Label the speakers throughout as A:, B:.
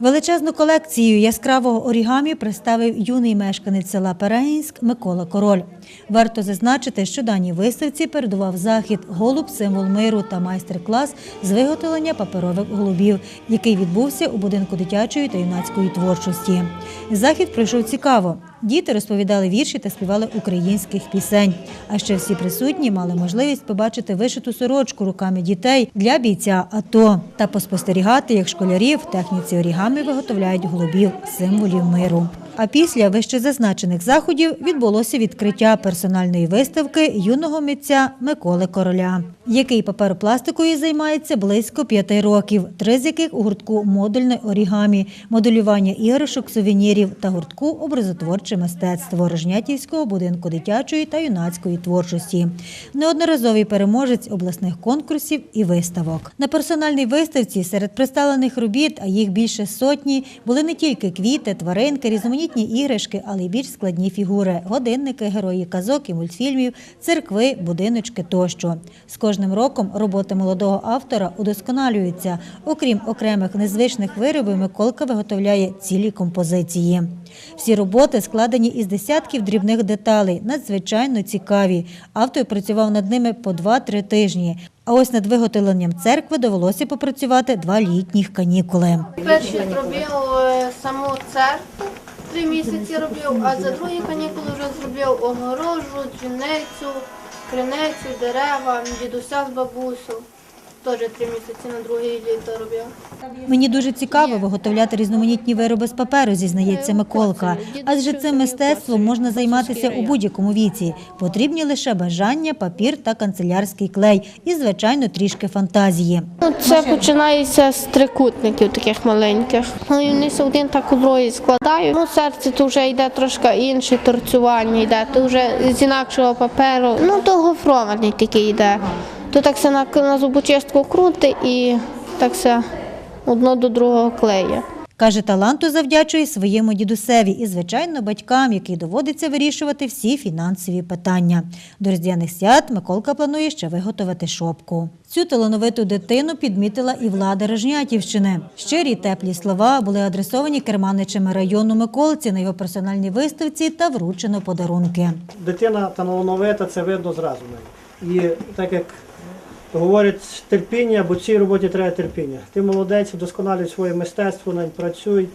A: Величезну колекцію яскравого орігамі представив юний мешканець села Перегінськ Микола Король. Варто зазначити, що даній виставці передував захід «Голуб – символ миру» та майстер-клас з виготовлення паперових голубів, який відбувся у будинку дитячої та юнацької творчості. Захід пройшов цікаво. Діти розповідали вірші та співали українських пісень. А ще всі присутні мали можливість побачити вишиту сорочку руками дітей для бійця АТО та поспостерігати, як школярі в техніці орігами виготовляють голубів символів миру. А після вище зазначених заходів відбулося відкриття персональної виставки юного митця Миколи Короля, який паперопластикою займається близько п'яти років, три з яких у гуртку модульне орігамі, моделювання іграшок, сувенірів та гуртку образотворче мистецтво Рожнятівського будинку дитячої та юнацької творчості. Неодноразовий переможець обласних конкурсів і виставок. На персональній виставці серед представлених робіт, а їх більше сотні, були не тільки квіти, тваринки, різноманітні іграшки, але й більш складні фігури, годинники, герої казок і мультфільмів, церкви, будиночки тощо. З кожним роком роботи молодого автора удосконалюються. Окрім окремих незвичних виробів, Миколка виготовляє цілі композиції. Всі роботи складені із десятків дрібних деталей, надзвичайно цікаві. Автор працював над ними по 2-3 тижні. А ось над виготовленням церкви довелося попрацювати два літніх канікули.
B: Перші зробив е, саму церкву, три місяці робив, а за другі канікули вже зробив огорожу, дзвіницю, криницю, дерева, дідуся з бабусю. Теж три місяці на друге літо робив.
A: Мені дуже цікаво виготовляти різноманітні вироби з паперу, зізнається Миколка. Адже цим мистецтвом можна займатися у будь-якому віці. Потрібні лише бажання, папір та канцелярський клей і, звичайно, трішки фантазії.
B: Ну, Це починається з трикутників таких маленьких. Ну, і вони один так у другий складають. Ну, серце то вже йде трошки інше торцювання йде, то вже з інакшого паперу. Ну, то гофрований такий йде. То так все на, на зубочистку крути і так все одно до другого клеє.
A: Каже, таланту завдячує своєму дідусеві і, звичайно, батькам, який доводиться вирішувати всі фінансові питання. До різдвяних свят Миколка планує ще виготовити шопку. Цю талановиту дитину підмітила і влада Рожнятівщини. Щирі теплі слова були адресовані керманичами району Миколці на його персональній виставці та вручено подарунки.
C: Дитина талановита, це видно зразу. навіть. І так як говорять, терпіння, бо цій роботі треба терпіння. Ти молодець, вдосконалюй своє мистецтво, навіть працюй.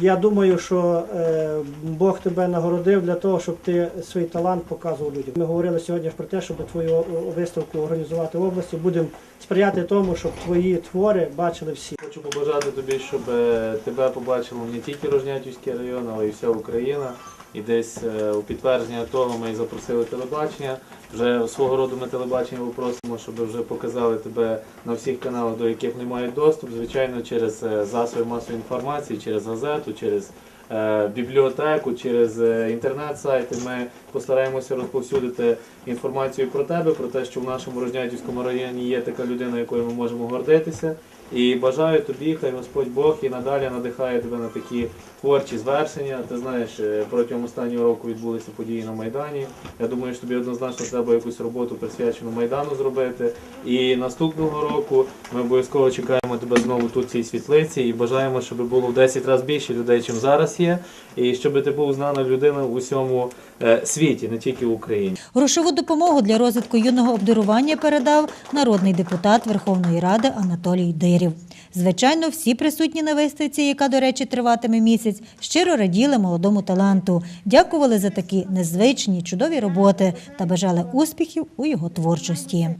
C: Я думаю, що е, Бог тебе нагородив для того, щоб ти свій талант показував людям. Ми говорили сьогодні про те, щоб твою виставку організувати в області. Будемо сприяти тому, щоб твої твори бачили всі.
D: Хочу побажати тобі, щоб е, тебе побачило не тільки Рожнятівський район, але й вся Україна. І десь е, у підтвердження того ми і запросили телебачення. Вже свого роду ми телебачення попросимо, щоб вже показали тебе на всіх каналах, до яких не мають доступ. Звичайно, через е, засоби масової інформації, через газету, через е, бібліотеку, через е, інтернет-сайти. Ми постараємося розповсюдити інформацію про тебе, про те, що в нашому Рожнятівському районі є така людина, якою ми можемо гордитися. І бажаю тобі, хай Господь Бог і надалі надихає тебе на такі творчі звершення. Ти знаєш, е, протягом останнього року відбулися події на Майдані. Я думаю, що тобі однозначно треба якусь роботу присвячену Майдану зробити. І наступного року ми обов'язково чекаємо тебе знову тут в цій світлиці і бажаємо, щоб було в 10 разів більше людей, чим зараз є, і щоб ти був знана людина в усьому е, світі, не тільки в Україні.
A: Грошову допомогу для розвитку юного обдарування передав народний депутат Верховної Ради Анатолій Дирів. Звичайно, всі присутні на виставці, яка, до речі, триватиме місяць, щиро раділи молодому таланту, дякували за такі незвичні, чудові роботи та бажали успіхів у його творчості.